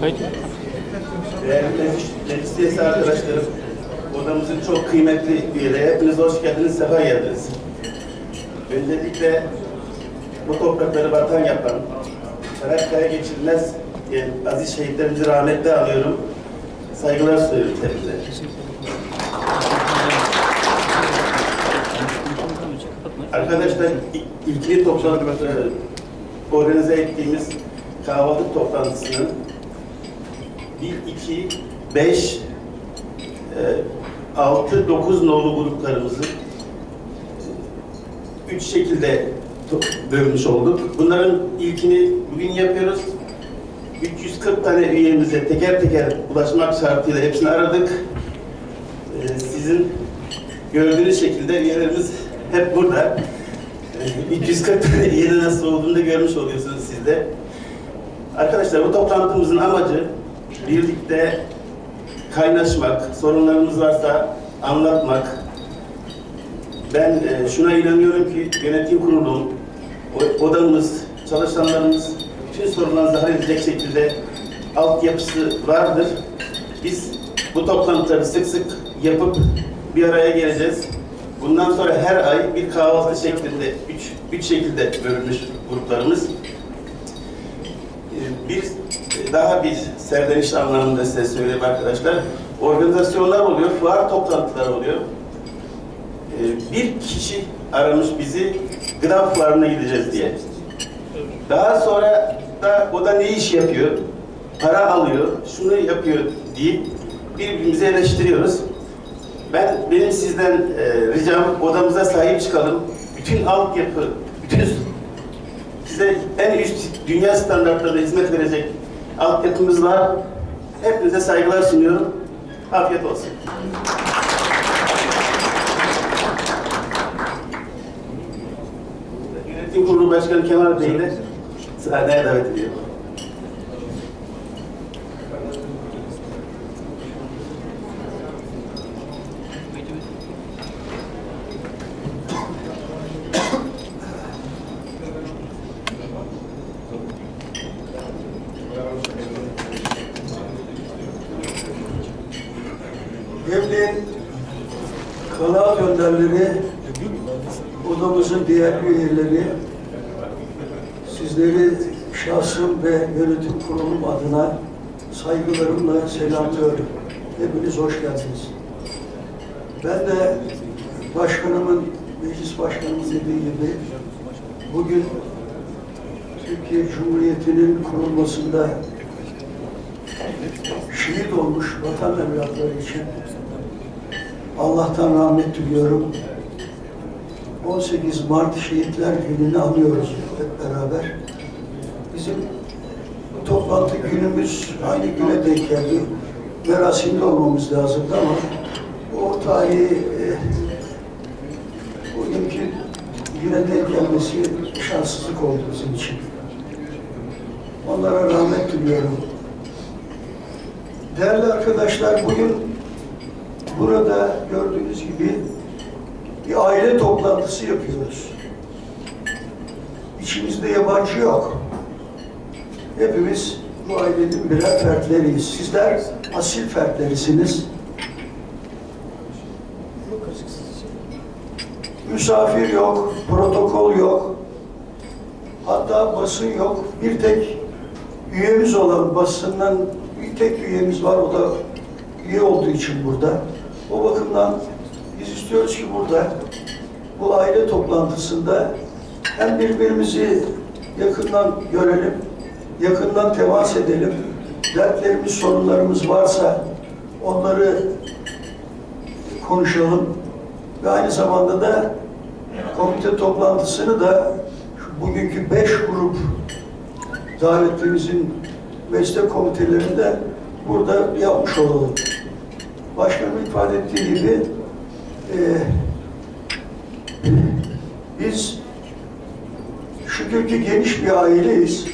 Kayıt. Değerli meclis- arkadaşlarım, odamızın çok kıymetli üyeleri, hepiniz hoş geldiniz, sefa geldiniz. Öncelikle bu toprakları vatan yapan, Çanakkale geçilmez diyen aziz şehitlerimizi rahmetle anıyorum. Saygılar sunuyorum hepinize. Arkadaşlar ilkili toplantı organize ettiğimiz kahvaltı toplantısının 1, 2, 5, 6, 9 nolu gruplarımızı üç şekilde bölmüş olduk. Bunların ilkini bugün yapıyoruz. 340 tane üyemize teker teker ulaşmak şartıyla hepsini aradık. Ee, Sizin gördüğünüz şekilde üyelerimiz hep burada. Ee, 340 tane üyenin nasıl olduğunu da görmüş oluyorsunuz siz de. Arkadaşlar bu toplantımızın amacı birlikte kaynaşmak, sorunlarımız varsa anlatmak. Ben e, şuna inanıyorum ki yönetim kurulu, o- odamız, çalışanlarımız bütün sorunlarınızı halledecek şekilde altyapısı vardır. Biz bu toplantıları sık sık yapıp bir araya geleceğiz. Bundan sonra her ay bir kahvaltı şeklinde, üç, üç şekilde bölünmüş gruplarımız. Bir daha bir serdeniş anlamında size söyleyeyim arkadaşlar. Organizasyonlar oluyor, fuar toplantıları oluyor. Ee, Bir kişi aramış bizi gıda fuarına gideceğiz diye. Daha sonra da o da ne iş yapıyor, para alıyor, şunu yapıyor deyip birbirimizi eleştiriyoruz. Ben benim sizden e, ricam odamıza sahip çıkalım. Bütün altyapı, bütün size en üst dünya standartlarında hizmet verecek altyapımız var. Hepinize saygılar sunuyorum. Afiyet olsun. Yönetim Kurulu Başkanı Kemal Bey'i de sahneye davet ediyorum. Devletin kanaat önderleri, odamızın diğer üyeleri, sizleri şahsım ve yönetim kurulum adına saygılarımla selamlıyorum. Hepiniz hoş geldiniz. Ben de başkanımın, meclis başkanımın dediği gibi bugün Türkiye Cumhuriyeti'nin kurulmasında şehit olmuş vatan evlatları için Allah'tan rahmet diliyorum. 18 Mart Şehitler Günü'nü anıyoruz hep beraber. Bizim toplantı günümüz aynı güne denk geldi. Merasimde olmamız lazımdı ama o tarihi e, bugünkü güne denk gelmesi şanssızlık oldu bizim için. Onlara rahmet diliyorum. Değerli arkadaşlar, bugün burada gördüğünüz gibi bir aile toplantısı yapıyoruz. İçimizde yabancı yok. Hepimiz bu ailenin birer fertleriyiz. Sizler asil fertlerisiniz. Misafir yok, protokol yok. Hatta basın yok. Bir tek üyemiz olan basından bir tek üyemiz var. O da üye olduğu için burada. O bakımdan biz istiyoruz ki burada bu aile toplantısında hem birbirimizi yakından görelim, yakından temas edelim. Dertlerimiz, sorunlarımız varsa onları konuşalım. Ve aynı zamanda da komite toplantısını da bugünkü beş grup davetlimizin meslek komitelerinde burada yapmış olalım. Başkanım ifade ettiği gibi e, biz şükür ki geniş bir aileyiz.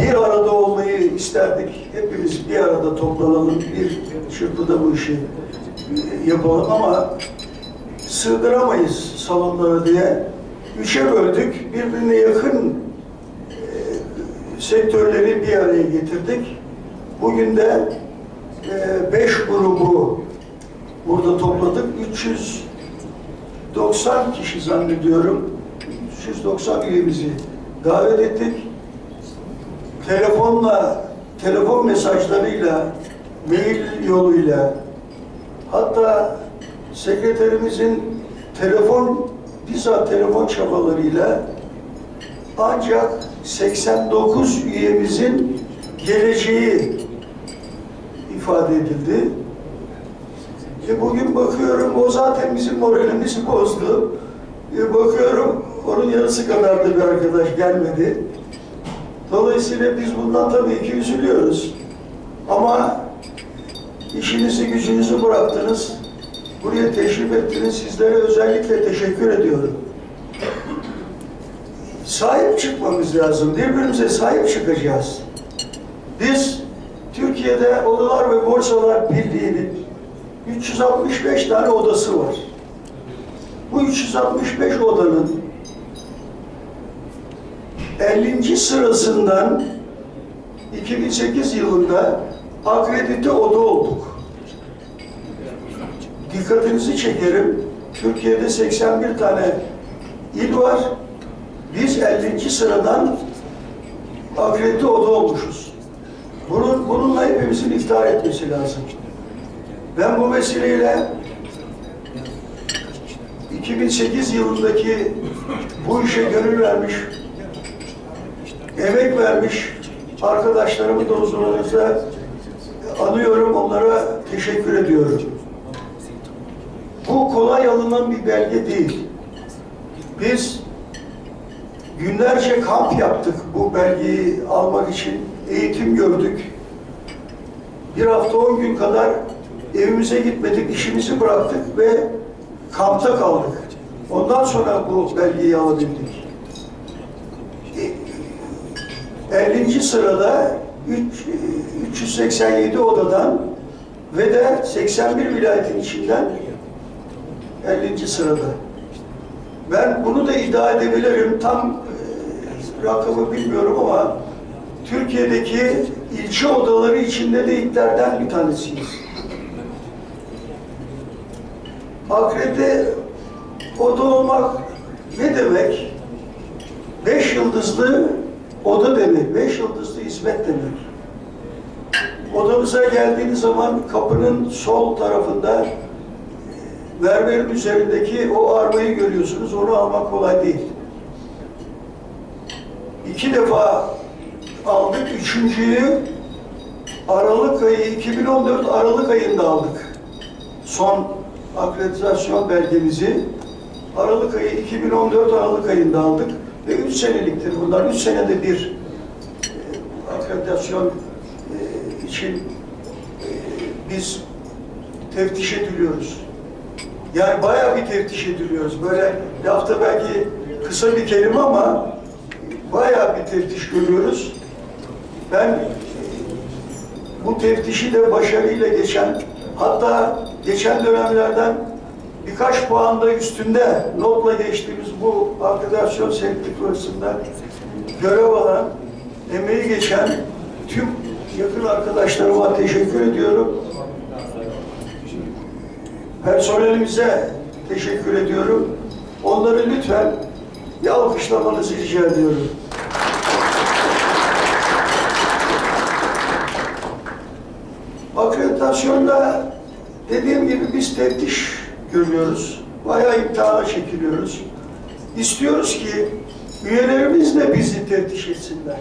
Bir arada olmayı isterdik. Hepimiz bir arada toplanalım, bir çırpıda bu işi e, yapalım ama sığdıramayız salonlara diye. Üçe böldük. Birbirine yakın sektörleri bir araya getirdik. Bugün de e, beş grubu burada topladık. 390 kişi zannediyorum. 390 üyemizi davet ettik. Telefonla, telefon mesajlarıyla, mail yoluyla, hatta sekreterimizin telefon, bizzat telefon çabalarıyla ancak 89 üyemizin geleceği ifade edildi. E bugün bakıyorum o zaten bizim moralimizi bozdu. E bakıyorum onun yarısı kadar da bir arkadaş gelmedi. Dolayısıyla biz bundan tabii ki üzülüyoruz. Ama işinizi gücünüzü bıraktınız. Buraya teşrif ettiniz. Sizlere özellikle teşekkür ediyorum. Sahip çıkmamız lazım. Birbirimize sahip çıkacağız. Biz Türkiye'de Odalar ve Borsalar Birliği'nin 365 tane odası var. Bu 365 odanın 50. sırasından 2008 yılında akredite oda olduk. Dikkatinizi çekerim. Türkiye'de 81 tane il var. Biz 50. sıradan akredite oda olmuşuz. Bunun, bununla hepimizin iftihar etmesi lazım. Ben bu vesileyle 2008 yılındaki bu işe gönül vermiş, emek vermiş arkadaşlarımı da huzurunuzda anıyorum, onlara teşekkür ediyorum. Bu kolay alınan bir belge değil. Biz günlerce kamp yaptık bu belgeyi almak için. Eğitim gördük. Bir hafta on gün kadar evimize gitmedik, işimizi bıraktık ve kampta kaldık. Ondan sonra bu belgeyi alabildik. E, 50. sırada üç- 387 odadan ve de 81 vilayetin içinden 50. sırada. Ben bunu da iddia edebilirim. Tam e, rakamı bilmiyorum ama Türkiye'deki ilçe odaları içinde de ilklerden bir tanesiyiz. Akredite oda olmak ne demek? Beş yıldızlı oda demek, beş yıldızlı hizmet demek. Odamıza geldiğiniz zaman kapının sol tarafında mermerin üzerindeki o armayı görüyorsunuz. Onu almak kolay değil. İki defa aldık. Üçüncüyü Aralık ayı 2014 Aralık ayında aldık. Son akreditasyon belgemizi Aralık ayı 2014 Aralık ayında aldık ve üç seneliktir bunlar. Üç senede bir e, akreditasyon e, için e, biz teftiş ediliyoruz. Yani bayağı bir teftiş ediliyoruz. Böyle lafta belki kısa bir kelime ama bayağı bir teftiş görüyoruz. Ben e, bu teftişi de başarıyla geçen, hatta geçen dönemlerden birkaç puan da üstünde notla geçtiğimiz bu akredasyon sertifikasında görev alan, emeği geçen tüm yakın arkadaşlarıma teşekkür ediyorum. Personelimize teşekkür ediyorum. Onları lütfen bir alkışlamanızı rica ediyorum. Akreditasyonda dediğim gibi biz teftiş görüyoruz. Bayağı imtihana çekiliyoruz. İstiyoruz ki üyelerimiz de bizi teftiş etsinler.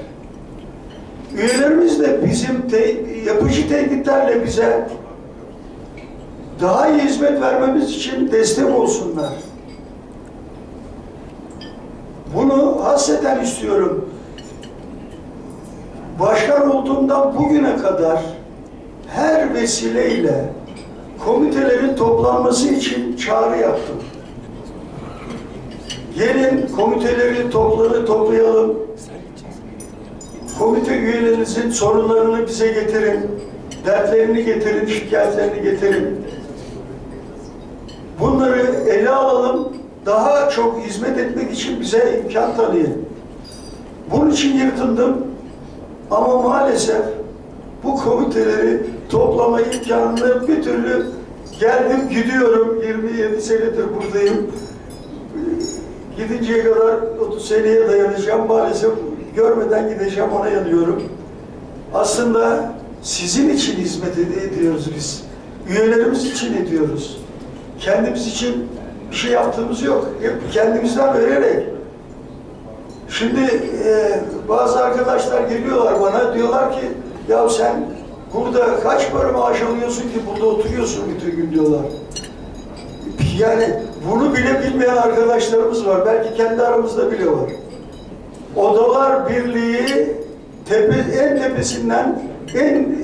Üyelerimiz de bizim te- yapıcı tehditlerle bize daha iyi hizmet vermemiz için destek olsunlar. Bunu hasreten istiyorum. Başkan olduğumdan bugüne kadar her vesileyle komitelerin toplanması için çağrı yaptım. Gelin komiteleri topları toplayalım. Komite üyelerinizin sorunlarını bize getirin. Dertlerini getirin, şikayetlerini getirin. Bunları ele alalım. Daha çok hizmet etmek için bize imkan tanıyın. Bunun için yırtındım. Ama maalesef bu komiteleri toplama imkanını bir türlü geldim gidiyorum. 27 senedir buradayım. Gidinceye kadar 30 seneye dayanacağım. Maalesef görmeden gideceğim ona yanıyorum. Aslında sizin için hizmet ed- ediyoruz biz. Üyelerimiz için ediyoruz. Kendimiz için bir şey yaptığımız yok. Hep kendimizden vererek. Şimdi e, bazı arkadaşlar geliyorlar bana diyorlar ki ya sen burada kaç para maaş alıyorsun ki burada oturuyorsun bütün gün diyorlar. Yani bunu bile bilmeyen arkadaşlarımız var. Belki kendi aramızda bile var. Odalar Birliği tepe, en tepesinden en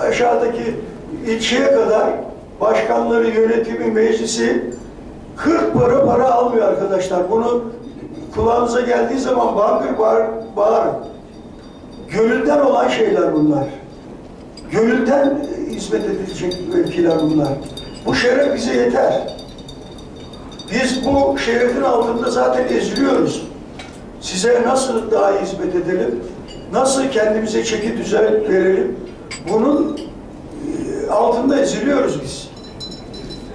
aşağıdaki ilçeye kadar başkanları, yönetimi, meclisi 40 para para almıyor arkadaşlar. Bunu kulağınıza geldiği zaman bangır bağır, bağırın. Gönülden olan şeyler bunlar. Gönülden hizmet edilecek mevkiler bunlar. Bu şeref bize yeter. Biz bu şerefin altında zaten eziliyoruz. Size nasıl daha hizmet edelim? Nasıl kendimize çeki düzen verelim? Bunun e, altında eziliyoruz biz.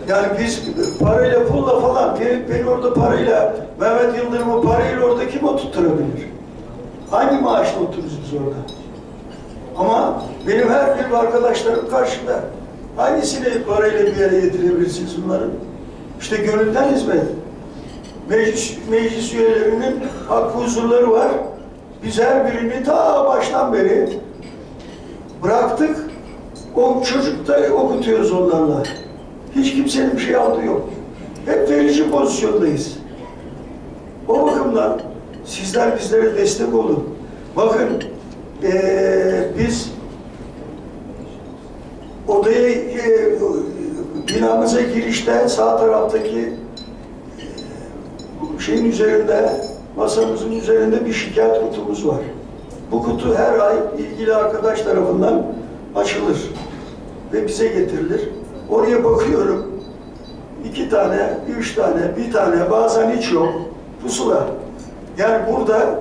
Yani biz parayla pulla falan, beni, orada parayla, Mehmet Yıldırım'ı parayla orada kim oturtturabilir? Hangi maaşla otururuz biz orada? Ama benim her bir arkadaşlarım karşımda. Hangisini parayla bir yere getirebilirsiniz bunların? İşte gönülden hizmet. Meclis, meclis üyelerinin hakkı huzurları var. Biz her birini ta baştan beri bıraktık. O çocukları okutuyoruz onlarla. Hiç kimsenin bir şey aldığı yok. Hep verici pozisyondayız. O bakımdan sizler bizlere destek olun. Bakın eee, biz odaya eee, binamıza girişte sağ taraftaki şeyin üzerinde, masamızın üzerinde bir şikayet kutumuz var. Bu kutu her ay ilgili arkadaş tarafından açılır ve bize getirilir. Oraya bakıyorum. iki tane, üç tane, bir tane, bazen hiç yok. Pusula. Yani burada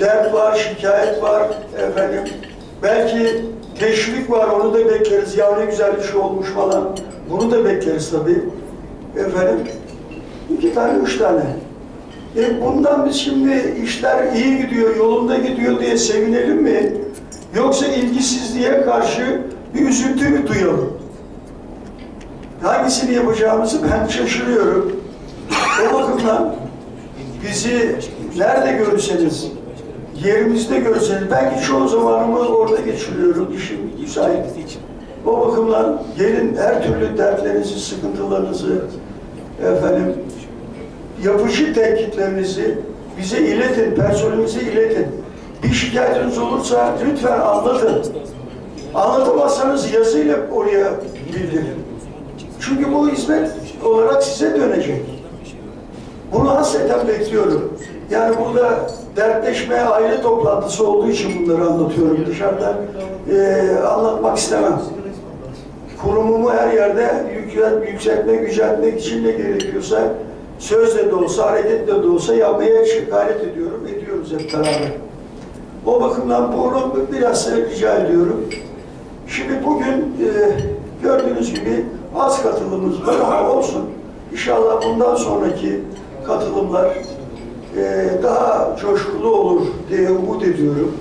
dert var, şikayet var, efendim. Belki teşvik var, onu da bekleriz. Ya ne güzel bir şey olmuş falan. Bunu da bekleriz tabii. Efendim, iki tane, üç tane. E bundan biz şimdi işler iyi gidiyor, yolunda gidiyor diye sevinelim mi? Yoksa ilgisizliğe karşı bir üzüntü mü duyalım? Hangisini yapacağımızı ben şaşırıyorum. O bakımdan bizi nerede görürseniz, yerimizde görseniz, belki çoğu zamanımı orada geçiriyorum, işim müsait. O bakımdan gelin her türlü dertlerinizi, sıkıntılarınızı, efendim, yapıcı tenkitlerinizi bize iletin, personelimize iletin. Bir şikayetiniz olursa lütfen anlatın. Anlatamazsanız yazıyla oraya bildirin. Çünkü bu hizmet olarak size dönecek. Bunu hasreten bekliyorum. Yani burada dertleşme, aile toplantısı olduğu için bunları anlatıyorum. Dışarıda eee, anlatmak istemem. Kurumumu her yerde yükselt, yükseltmek, yüceltmek için ne gerekiyorsa sözle de olsa, hareketle de olsa yapmaya gayret ediyorum, ediyoruz hep beraber. O bakımdan bunu biraz rica ediyorum. Şimdi bugün e, gördüğünüz gibi az katılımımız var ama olsun. İnşallah bundan sonraki katılımlar e, daha coşkulu olur diye umut ediyorum.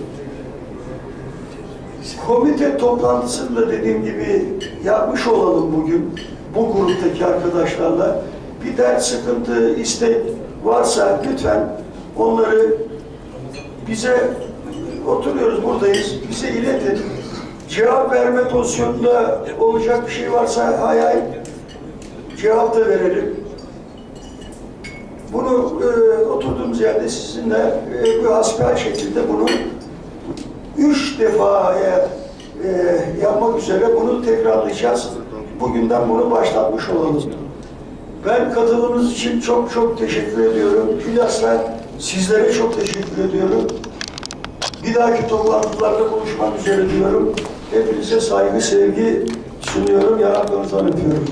Komite toplantısını da dediğim gibi yapmış olalım bugün bu gruptaki arkadaşlarla. Bir dert, sıkıntı, istek varsa lütfen onları bize oturuyoruz buradayız. Bize iletin. Cevap verme pozisyonunda olacak bir şey varsa hay hay cevap da verelim. Bunu e, oturduğumuz yerde sizinle e, bu asper şekilde bunu üç defaya e, yapmak üzere bunu tekrarlayacağız. Bugünden bunu başlatmış olalım. Ben katılımınız için çok çok teşekkür ediyorum. Bilhassa sizlere çok teşekkür ediyorum. Bir dahaki toplantılarda buluşmak üzere diyorum. Hepinize saygı, sevgi sunuyorum. Yanaklarınızdan öpüyorum.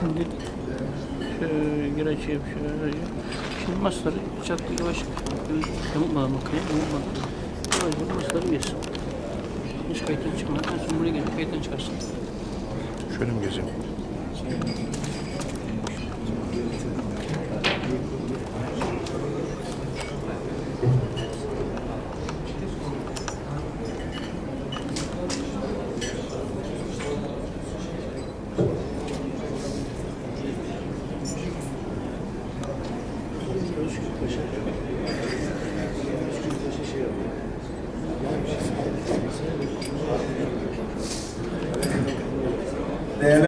Şimdi şöyle güreç yapıyorum. Şey, e, masları bıçakla yavaş yamutmadan bakayım. Yamutmadan. Yavaş yavaş masları yesin. Hiç kayıttan çıkmadan en son buraya gelip kayıttan çıkarsın. Şöyle mi gezeyim?